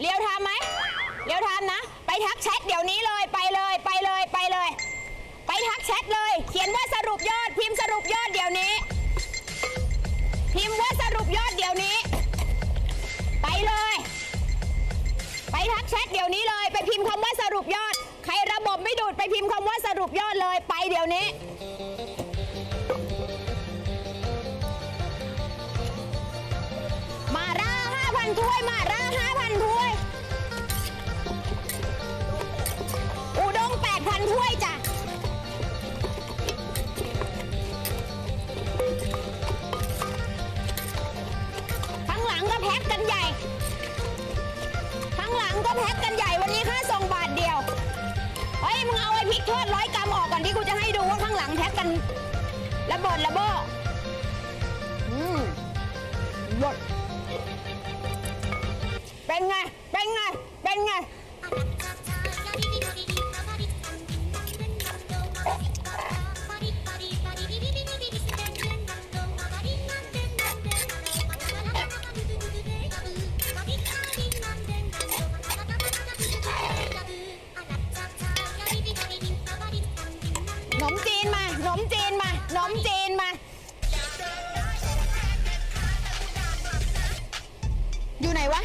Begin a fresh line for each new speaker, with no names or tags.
เลียวทำไหมเลียวทำนะ ไปทักแชทเดี๋ยวนี้เลยไปเลยไปเลยไปเลย ไปทักแชทเลย เขียนว่าสรุปยอด พิมพ์สรุปยอดเดี๋ยวนี้ พิมพ์ว่าสรุปยอดเดี๋ยวนี้ ไปเลย ไปทักแชทเดี๋ยวนี้เลย ไปพิมพ์คำว่าสรุปยอด ใครระบบไม่ดูดไปพิมพ์คำว่าสรุปยอดเลยไปเดี๋ยวนี้ 0ถ้วยมาร่าพันถ้วย อุดง8,000ถ้วยจ้ะข้างหลังก็แพ็คกันใหญ่ข้างหลังก็แพ็คกันใหญ่วันนี้ค่าส่งบาทเดียวเฮ้ยมึงเอาไอ้พริกทอดร้อยกรัมออกก่อนที่กูจะให้ดูว่าข้างหลังแพ็คกันระเบิดระเบ้อ เป็นไง เป็นไง เป็นไง หนมจีนมา หนมจีนมา หนมจีนมา อยู่ไหนวะ